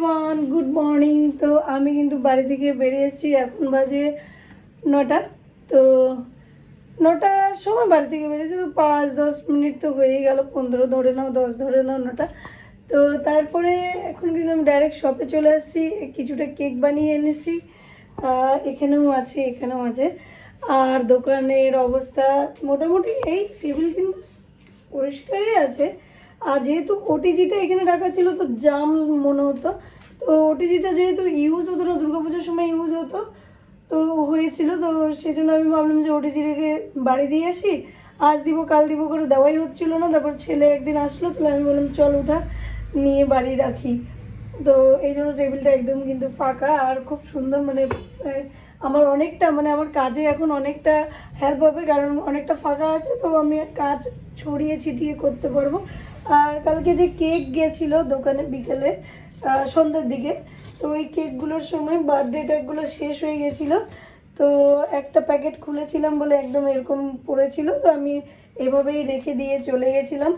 Everyone good morning তো আমি কিন্তু বাড়ি থেকে বেরিয়ে এসেছি, এখন বাজে নটা। তো নটার সময় বাড়ি থেকে বেরিয়েছি, তো পাঁচ দশ মিনিট তো হয়েই গেল, পনেরো ধরে নাও, দশ ধরে নাও, নটা। তো তারপরে এখন কিন্তু আমি ডাইরেক্ট শপে চলে আসছি, কিছুটা কেক বানিয়ে এনেছি এখানেও আছে এখানেও আছে। আর দোকানের অবস্থা মোটামুটি এই টেবিল কিন্তু পরিষ্কারই আছে। আর যেহেতু ওটিজিটা এখানে রাখা ছিল তো জাম মনে হতো। তো ওটিজিটা যেহেতু ইউজ হতো না, দুর্গাপুজোর সময় ইউজ হতো, তো হয়েছিল। তো সেজন্য আমি ভাবলাম যে ওটিজিটাকে বাড়ি দিয়ে আসি। আজ দিব, কাল দিব করে দেওয়াই হচ্ছিল না। তারপর ছেলে একদিন আসলো, তাহলে আমি বললাম, চল ওঠা নিয়ে বাড়ি রাখি। তো এই জন্য টেবিলটা একদম কিন্তু ফাঁকা। আর খুব সুন্দর মানে আমার অনেকটা মানে আমার কাজে এখন অনেকটা হেল্প হবে, কারণ অনেকটা ফাঁকা আছে। তো আমি কাজ ছড়িয়ে ছিটিয়ে করতে পারব। আর কালকে যে কেক গিয়েছিল দোকানে বিকেলে সন্ধ্যের দিকে, তো ওই কেকগুলোর সময় বার্থডে টেকগুলো শেষ হয়ে গেছিল তো একটা প্যাকেট খুলেছিলাম বলে একদম এরকম পড়েছিল, তো আমি এভাবেই রেখে দিয়ে চলে গেছিলাম।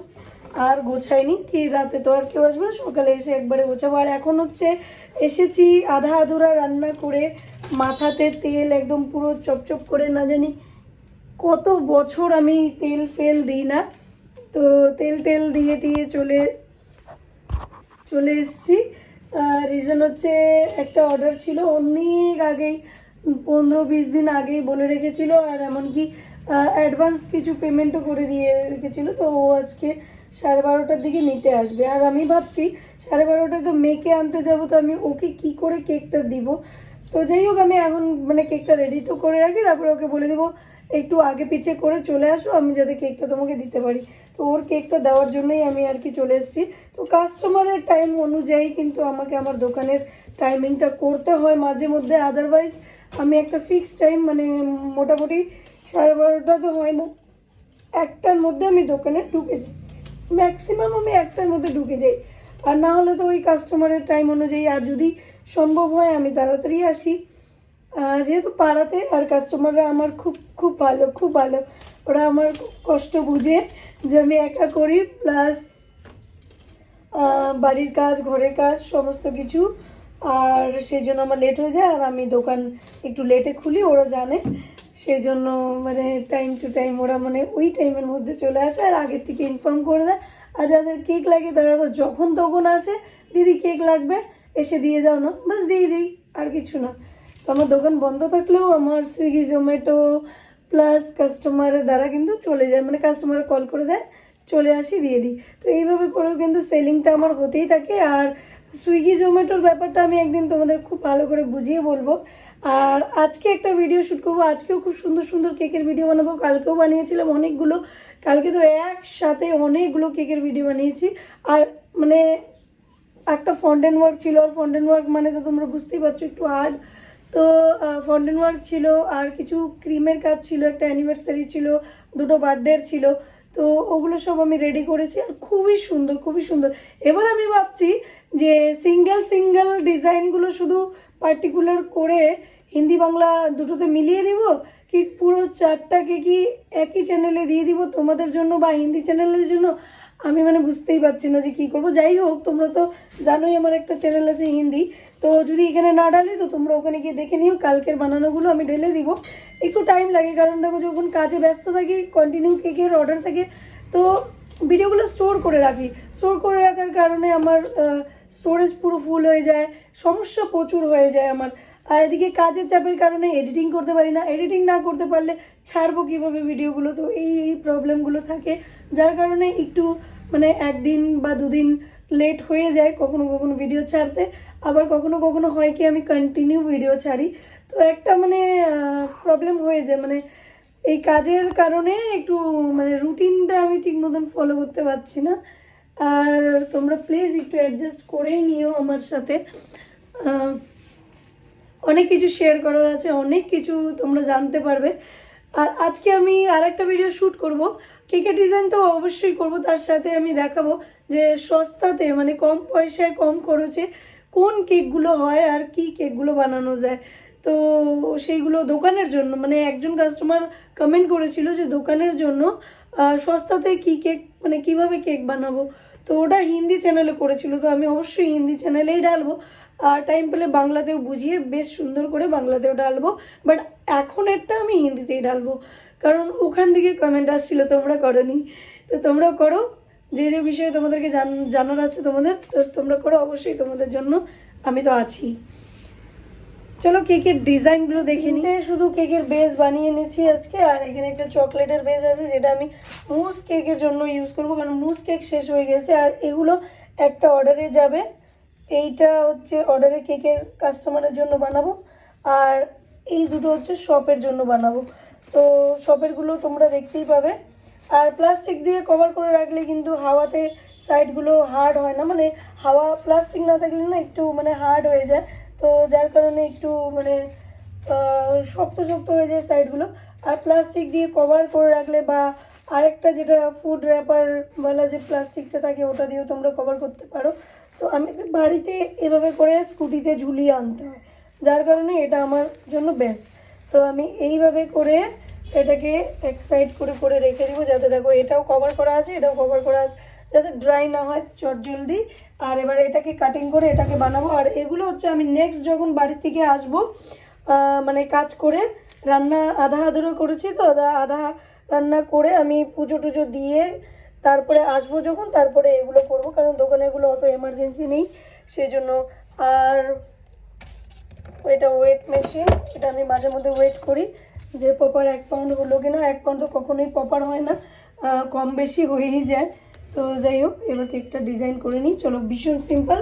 আর গোছাইনি, কি রাতে তো আর কেউ আসবে না, সকালে এসে একবারে গোছাবো। আর এখন হচ্ছে এসেছি আধা আধুরা রান্না করে, মাথাতে তেল একদম পুরো চপচপ করে, না জানি কত বছর আমি তেল ফেল দিই না। তো তেল টেল দিয়ে টিয়ে চলে চলে এসেছি। রিজন হচ্ছে একটা অর্ডার ছিল অনেক আগেই, পনেরো বিশ দিন আগেই বলে রেখেছিল, আর এমনকি অ্যাডভান্স কিছু পেমেন্টও করে দিয়ে রেখেছিল, তো ও আজকে সাড়ে বারোটার দিকে নিতে আসবে। আর আমি ভাবছি, সাড়ে বারোটায় তো মেয়েকে আনতে যাব, তো আমি ওকে কি করে কেকটা দিব? তো যাই হোক, আমি এখন মানে কেকটা রেডি তো করে রাখি, তারপরে ওকে বলে দেবো একটু আগে পিছিয়ে করে চলে আসো, আমি যাতে কেকটা তোমাকে দিতে পারি। তো ওর কেকটা দেওয়ার জন্যই আমি আর কি চলে এসেছি। তো কাস্টমারের টাইম অনুযায়ী কিন্তু আমাকে আমার দোকানের টাইমিংটা করতে হয় মাঝে মধ্যে। আদারওয়াইজ আমি একটা ফিক্সড টাইম মানে মোটামুটি সাড়ে বারোটা তো হয় না, একটার মধ্যে আমি দোকানে ঢুকে যাই। ম্যাক্সিমাম আমি একটার মধ্যে ঢুকে যাই। আর না হলে তো ওই কাস্টমারের টাইম অনুযায়ী আর যদি সম্ভব হয়, আমি তাড়াতাড়ি আসি। যেহেতু পাড়াতে আর কাস্টমাররা আমার খুব খুব ভালো খুব ভালো। ওরা আমার কষ্ট বুঝে যে আমি একা করি প্লাস বাড়ির কাজ, ঘরের কাজ, সমস্ত কিছু। আর সেই জন্য আমার লেট হয়ে যায়, আর আমি দোকান একটু লেটে খুলি, ওরা জানে। সেই জন্য মানে টাইম টু টাইম ওরা মানে ওই টাইমের মধ্যে চলে আসে, আর আগের থেকে ইনফর্ম করে দেয়। আর যাদের কেক লাগে, তারা তো যখন তখন আসে, দিদি কেক লাগবে, এসে দিয়ে যাও না। বাস দিয়ে দিই, আর কিছু না। তো আমার দোকান বন্ধ থাকলেও আমার সুইগি জোম্যাটো প্লাস কাস্টমারের দ্বারা কিন্তু চলে যায়। মানে কাস্টমার কল করে দেয়, চলে আসি, দিয়ে দিই। তো এইভাবে করেও কিন্তু সেলিংটা আমার হতেই থাকে। আর সুইগি জোম্যাটোর ব্যাপারটা আমি একদিন তোমাদের খুব ভালো করে বুঝিয়ে বলব। আর আজকে একটা ভিডিও শ্যুট করব। আজকেও খুব সুন্দর সুন্দর কেকের ভিডিও বানাবো। কালকেও বানিয়েছিলাম অনেকগুলো। কালকে তো একসাথে অনেকগুলো কেকের ভিডিও বানিয়েছি। আর মানে একটা ফন্টেন ওয়ার্ক ছিল। আর ফন্টেন ওয়ার্ক মানে তো তোমরা বুঝতেই পারছ, একটু হার্ড তো ফন্ডেন ওয়ার্ক ছিল আর কিছু ক্রিমের কাজ ছিল, একটা অ্যানিভার্সারি ছিল, দুটো বার্থডের ছিল, তো ওগুলো সব আমি রেডি করেছি আর খুবই সুন্দর খুবই সুন্দর। এবার আমি ভাবছি যে সিঙ্গেল সিঙ্গেল ডিজাইনগুলো শুধু পার্টিকুলার করে হিন্দি, বাংলা দুটোতে মিলিয়ে দিব? কি পুরো চারটাকে কি একই চ্যানেলে দিয়ে দিব তোমাদের জন্য বা হিন্দি চ্যানেলের জন্য? আমি মানে বুঝতেই পারছি না যে কী করব। যাই হোক, তোমরা তো জানোই আমার একটা চ্যানেল আছে হিন্দি। তো যদি এখানে না ডালি তো তোমরা ওখানে গিয়ে দেখে নিও। কালকের বানানোগুলো আমি ঢেলে দিব। একটু টাইম লাগে, কারণ দেখো যখন কাজে ব্যস্ত থাকি কন্টিনিউ কেকের অর্ডার থাকে, তো ভিডিওগুলো স্টোর করে রাখি। স্টোর করে রাখার কারণে আমার স্টোরেজ পুরো ফুল হয়ে যায়। সমস্যা প্রচুর হয়ে যায় আমার। আর এদিকে কাজের চাপের কারণে এডিটিং করতে পারি না। এডিটিং না করতে পারলে ছাড়বো কীভাবে ভিডিওগুলো? তো এই এই প্রবলেমগুলো থাকে। যার কারণে একটু মানে একদিন বা দুদিন লেট হয়ে যায় কখনো কখনো ভিডিও ছাড়তে, আবার কখনো কখনো হয় কি আমি কন্টিনিউ ভিডিও ছাড়ি। তো একটা মানে প্রবলেম হয়ে যায় মানে এই কাজের কারণে একটু মানে রুটিনটা আমি ঠিক মতন ফলো করতে পারছি না। আর তোমরা প্লিজ একটু অ্যাডজাস্ট করেই নিও আমার সাথে। অনেক কিছু শেয়ার করার আছে, অনেক কিছু তোমরা জানতে পারবে। আর আজকে আমি আর একটা ভিডিও শ্যুট করব। কেকের ডিজাইন তো অবশ্যই করব। তার সাথে আমি দেখাবো যে সস্তাতে মানে কম পয়সায়, কম খরচে কোন কেকগুলো হয় আর কি কেকগুলো বানানো যায়। তো সেইগুলো দোকানের জন্য মানে একজন কাস্টমার কমেন্ট করেছিল যে দোকানের জন্য সস্তাতে কি কেক মানে কীভাবে কেক বানাবো। তো ওটা হিন্দি চ্যানেলে করেছিল, তো আমি অবশ্যই হিন্দি চ্যানেলেই ঢালবো। আর টাইম পেলে বাংলাতেও বুঝিয়ে বেশ সুন্দর করে বাংলাতেও ঢালবো। বাট এখন একটা আমি হিন্দিতেই ঢালবো। কারণ ওখান থেকে কমেন্ট আসছিল, তোমরা করনি। তো তোমরা করো, যে যে বিষয়ে তোমাদেরকে জান, জানার আছে তোমাদের, তো তোমরা করো, অবশ্যই তোমাদের জন্য আমি তো আছি। চলো কেকের ডিজাইনগুলো দেখে নিতে শুধু কেকের বেস বানিয়ে নিয়েছি আজকে, আর এখানে একটা চকলেটের বেস আছে, যেটা আমি মুস কেকের জন্য ইউজ করব, কারণ মুস কেক শেষ হয়ে গেছে, আর এগুলো একটা অর্ডারে যাবে। এইটা হচ্ছে অর্ডারে কেকের কাস্টমারের জন্য বানাবো, আর এই দুটো হচ্ছে শপের জন্য বানাবো। তো শপেরগুলো তোমরা দেখতেই পাবে। আর প্লাস্টিক দিয়ে কভার করে রাখলে কিন্তু হাওয়াতে সাইডগুলো হার্ড হয় না। মানে হাওয়া প্লাস্টিক না থাকলে না একটু মানে হার্ড হয়ে যায়। তো যার কারণে একটু মানে শক্ত শক্ত হয়ে যায় সাইডগুলো আর প্লাস্টিক দিয়ে কভার করে রাখলে বা আরেকটা যেটা ফুড র্যাপার বলা যে প্লাস্টিকটা থাকে, ওটা দিয়েও তোমরা কভার করতে পারো। তো আমি বাড়িতে এভাবে করে স্কুটিতে ঝুলিয়ে আনতে হয়। যার কারণে এটা আমার জন্য বেস্ট তো আমি এইভাবে করে এটাকে এক সাইড করে করে রেখে দিব। যাতে দেখো এটাও কভার করা আছে, এটাও কভার করা আছে। যাতে ড্রাই না হয়, চট জলদি। আর এবার এটাকে কাটিং করে এটাকে বানাবো। আর এগুলো হচ্ছে আমি নেক্সট যখন বাড়ি থেকে আসব মানে কাজ করে রান্না আধা আধুরো করেছি তো, আধা- আধা রান্না করে আমি পুজো টুজো দিয়ে তারপরে আসব যখন, তারপরে এগুলো করব। কারণ দোকানে এগুলো অত এমার্জেন্সি নেই, সেই জন্য। আর এটা ওয়েট মেশিন এটা আমি মাঝে মধ্যে ওয়েট করি। যে প্রপার এক পাউন্ড হলো কিনা, এক পাউন্ড তো কখনোই পপার হয় না কম বেশি হয়েই যায়। তো যাই হোক, এবার কেকটা ডিজাইন করে নিই। চলো, ভীষণ সিম্পল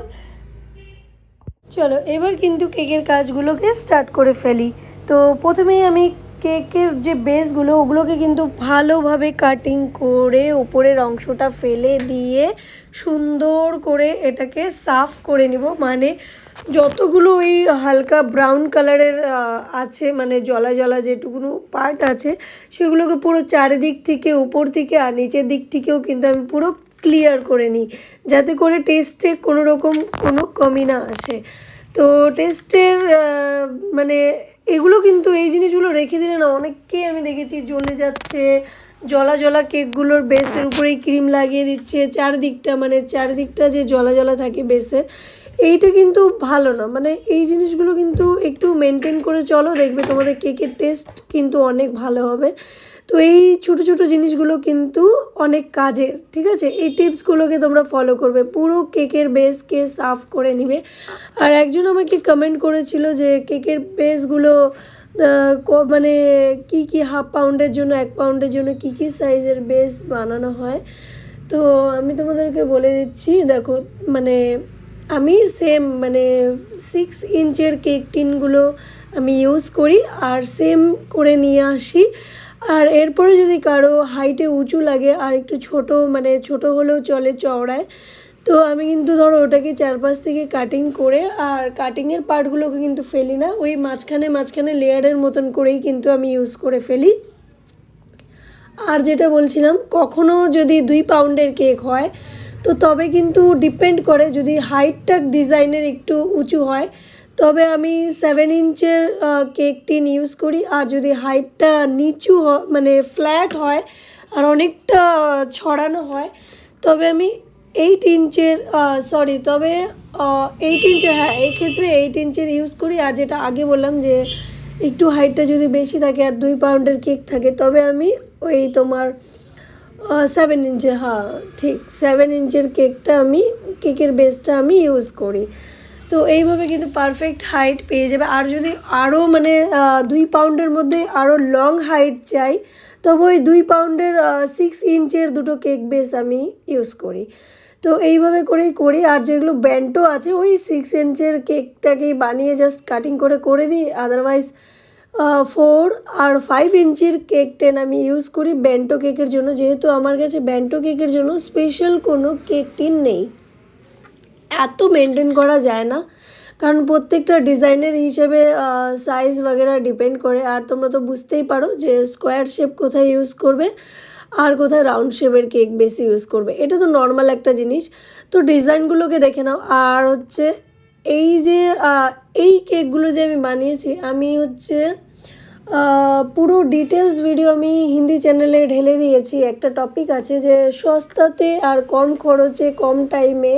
চলো, এবার কিন্তু কেকের কাজগুলোকে স্টার্ট করে ফেলি। তো প্রথমেই আমি কেকের যে বেসগুলো, ওগুলোকে কিন্তু ভালোভাবে কাটিং করে উপরের অংশটা ফেলে দিয়ে সুন্দর করে এটাকে সাফ করে নিব। মানে যতগুলো ওই হালকা ব্রাউন কালারের আছে মানে জলা জলা যেটুকুনো পার্ট আছে, সেগুলোকে পুরো চারিদিক থেকে উপর থেকে আর নিচের দিক থেকেও কিন্তু আমি পুরো ক্লিয়ার করে নিই, যাতে করে টেস্টে কোনো রকম কোনো কমি না আসে। তো টেস্টের মানে এগুলো কিন্তু এই জিনিসগুলো রেখে দিলে না অনেককেই আমি দেখেছি জ্বলে যাচ্ছে। জলা জলা কেকগুলোর বেসের উপরেই ক্রিম লাগিয়ে দিচ্ছে। চারদিকটা মানে চারদিকটা যে জলা জলা থাকে বেসের এইটা কিন্তু ভালো না। মানে এই জিনিসগুলো কিন্তু একটু মেনটেন করে চলো, দেখবে তোমাদের কেকের টেস্ট কিন্তু অনেক ভালো হবে। তো এই ছোটো ছোটো জিনিসগুলো কিন্তু অনেক কাজের, ঠিক আছে? এই টিপসগুলোকে তোমরা ফলো করবে। পুরো কেকের বেসকে সাফ করে নিবে। আর একজন আমাকে কমেন্ট করেছিল যে কেকের বেসগুলো মানে কি কি হাফ পাউন্ডের জন্য, এক পাউন্ডের জন্য কি কি সাইজের বেস বানানো হয়। তো আমি তোমাদেরকে বলে দিচ্ছি, দেখো মানে আমি সেম মানে সিক্স ইঞ্চের কেক টিনগুলো আমি ইউজ করি আর সেম করে নিয়ে আসি। আর এরপরে যদি কারও হাইটে উঁচু লাগে আর একটু ছোট মানে ছোট হলেও চলে চওড়ায়, তো আমি কিন্তু ধরো ওটাকে চারপাশ থেকে কাটিং করে আর কাটিংয়ের পার্টগুলোকে কিন্তু ফেলি না, ওই মাঝখানে মাঝখানে লেয়ারের মতন করেই কিন্তু আমি ইউজ করে ফেলি। আর যেটা বলছিলাম, কখনো যদি দুই পাউন্ডের কেক হয় তো তবে কিন্তু ডিপেন্ড করে, যদি হাইটটা ডিজাইনের একটু উঁচু হয়, তবে আমি সেভেন ইঞ্চের কেক ইউজ করি। আর যদি হাইটটা নিচু মানে ফ্ল্যাট হয়, আর অনেকটা ছড়ানো হয়, তবে আমি এইট ইঞ্চের সরি তবে এইট ইঞ্চের হ্যাঁ এই ক্ষেত্রে এইট ইঞ্চের ইউজ করি। আর যেটা আগে বললাম যে, একটু হাইটটা যদি বেশি থাকে, আর দুই পাউন্ডের কেক থাকে, তবে আমি ওই তোমার সেভেন ইঞ্চের হ্যাঁ ঠিক সেভেন ইঞ্চের কেকটা আমি কেকের বেসটা আমি ইউজ করি। তো এইভাবে কিন্তু পারফেক্ট হাইট পেয়ে যাবে। আর যদি আরও মানে দুই পাউন্ডের মধ্যে আরও লং হাইট চাই, তবে ওই দুই পাউন্ডের সিক্স ইঞ্চের দুটো কেক বেস আমি ইউজ করি। তো এইভাবে করেই করি। আর যেগুলো ব্যান্টো আছে, ওই সিক্স ইঞ্চের কেকটাকেই বানিয়ে জাস্ট কাটিং করে করে দিই। আদারওয়াইজ ফোর আর ফাইভ ইঞ্চির কেক টেন আমি ইউজ করি ব্যান্টো কেকের জন্য। যেহেতু আমার কাছে ব্যান্টো কেকের জন্য স্পেশাল কোনো কেক টিন নেই। এত মেনটেন করা যায় না। কারণ প্রত্যেকটা ডিজাইনের হিসেবে সাইজ বগেরা ডিপেন্ড করে। আর তোমরা তো বুঝতেই পারো যে স্কোয়ার শেপ কোথায় ইউজ করবে আর কোথায় রাউন্ড শেপের কেক বেশি ইউজ করবে। এটা তো নর্মাল একটা জিনিস। তো ডিজাইনগুলোকে দেখে নাও। আর হচ্ছে এই যে এই কেকগুলো যে আমি বানিয়েছি, আমি হচ্ছে পুরো ডিটেলস ভিডিও আমি হিন্দি চ্যানেলে ঢেলে দিয়েছি। একটা টপিক আছে যে, সস্তাতে আর কম খরচে, কম টাইমে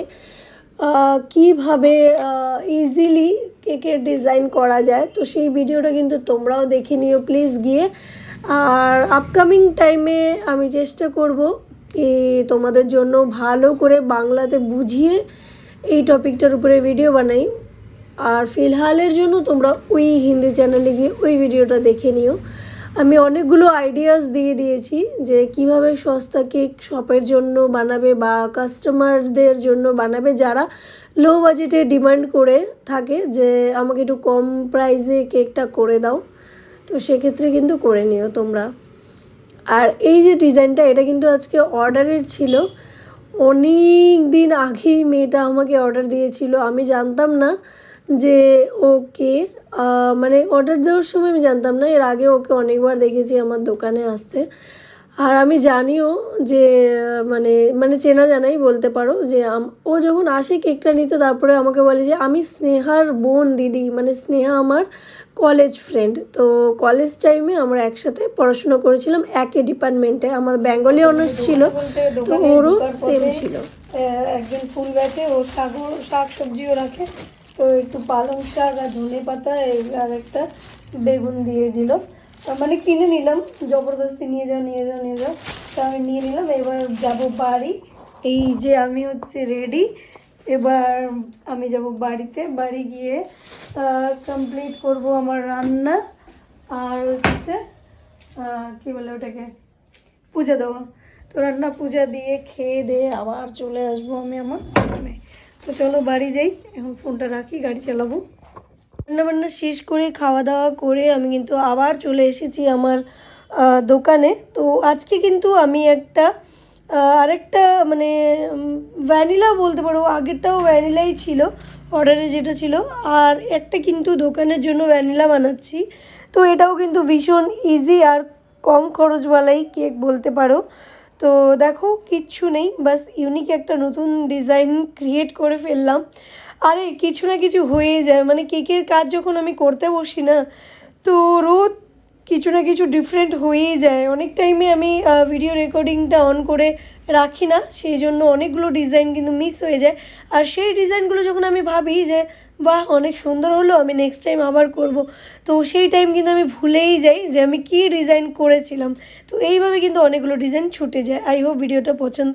কীভাবে ইজিলি কেকের ডিজাইন করা যায়। তো সেই ভিডিওটা কিন্তু তোমরাও দেখে নিও প্লিজ গিয়ে। আর আপকামিং টাইমে আমি চেষ্টা করব কি তোমাদের জন্য ভালো করে বাংলাতে বুঝিয়ে এই টপিকটার উপরে ভিডিও বানাই। আর ফিলহালের জন্য তোমরা ওই হিন্দি চ্যানেলে গিয়ে ওই ভিডিওটা দেখে নিও। আমি অনেকগুলো আইডিয়াস দিয়ে দিয়েছি যে কীভাবে সস্তা কেক শপের জন্য বানাবে বা কাস্টমারদের জন্য বানাবে। যারা লো বাজেটে ডিমান্ড করে থাকে যে আমাকে একটু কম প্রাইসে কেকটা করে দাও। তো সেক্ষেত্রে কিন্তু করে নিও তোমরা। আর এই যে ডিজাইনটা এটা কিন্তু আজকে অর্ডারের ছিল। অনেক দিন আগেই মেয়েটা আমাকে অর্ডার দিয়েছিল। আমি জানতাম না যে ওকে মানে অর্ডার দেওয়ার সময় আমি জানতাম না, এর আগে ওকে অনেকবার দেখেছি আমার দোকানে আসতে। আর আমি জানিও যে মানে মানে চেনা জানাই বলতে পারো যে ও যখন আসে কেকটা নিতে, তারপরে আমাকে বলে যে, আমি স্নেহার বোন, দিদি। মানে স্নেহা আমার কলেজ ফ্রেন্ড তো কলেজ টাইমে আমরা একসাথে পড়াশোনা করেছিলাম, একই ডিপার্টমেন্টে আমার বেঙ্গলি অনার্স ছিল, তো ওরও সেম ছিল। একজন ফুল গাছে, ও শাক শাক সবজিও রাখে, তো একটু পালং শাক আর ধনে পাতা আর একটা বেগুন দিয়ে দিল। মানে কিনে নিলাম, জবরদস্তি নিয়ে যাও নিয়ে যাও নিয়ে যাও। তো আমি নিয়ে নিলাম, এবার যাব বাড়ি। এই যে আমি হচ্ছে রেডি এবার আমি যাব বাড়িতে। বাড়ি গিয়ে কমপ্লিট করব আমার রান্না। আর হচ্ছে কি বলে ওটাকে? পূজা দেওয়া। তো রান্না পূজা দিয়ে খেয়ে দিয়ে আবার চলে আসব আমি আমার দোকানে। তো চলো বাড়ি যাই। এখন ফোনটা রাখি, গাড়ি চালাবো। রান্না বান্না শেষ করে খাওয়া দাওয়া করে আমি কিন্তু আবার চলে এসেছি আমার দোকানে। তো আজকে কিন্তু আমি একটা আরেকটা মানে ভ্যানিলা বলতে পারো, আগেরটাও ভ্যানিলাই ছিল অর্ডারে যেটা ছিল, আর একটা কিন্তু দোকানের জন্য ভ্যানিলা বানাচ্ছি। তো এটাও কিন্তু ভীষণ ইজি আর কম খরচওয়ালাই কেক বলতে পারো। তো দেখো, কিচ্ছু নেই, বাস ইউনিক একটা নতুন ডিজাইন ক্রিয়েট করে ফেললাম। আরে, কিছু না কিছু হয়ে যায় মানে কেকের কাজ যখন আমি করতে বসি না, তো রোজ কিছু না কিছু ডিফারেন্ট হয়েই যায়। অনেক টাইমে আমি ভিডিও রেকর্ডিংটা অন করে রাখি না, সেই জন্য অনেকগুলো ডিজাইন কিন্তু মিস হয়ে যায়। আর সেই ডিজাইনগুলো যখন আমি ভাবি যে, বাহ, অনেক সুন্দর হলো, আমি নেক্সট টাইম আবার করব। তো সেই টাইম কিন্তু আমি ভুলেই যাই যে, আমি কী ডিজাইন করেছিলাম। তো এইভাবে কিন্তু অনেকগুলো ডিজাইন ছুটে যায়। আই হোপ ভিডিওটা পছন্দ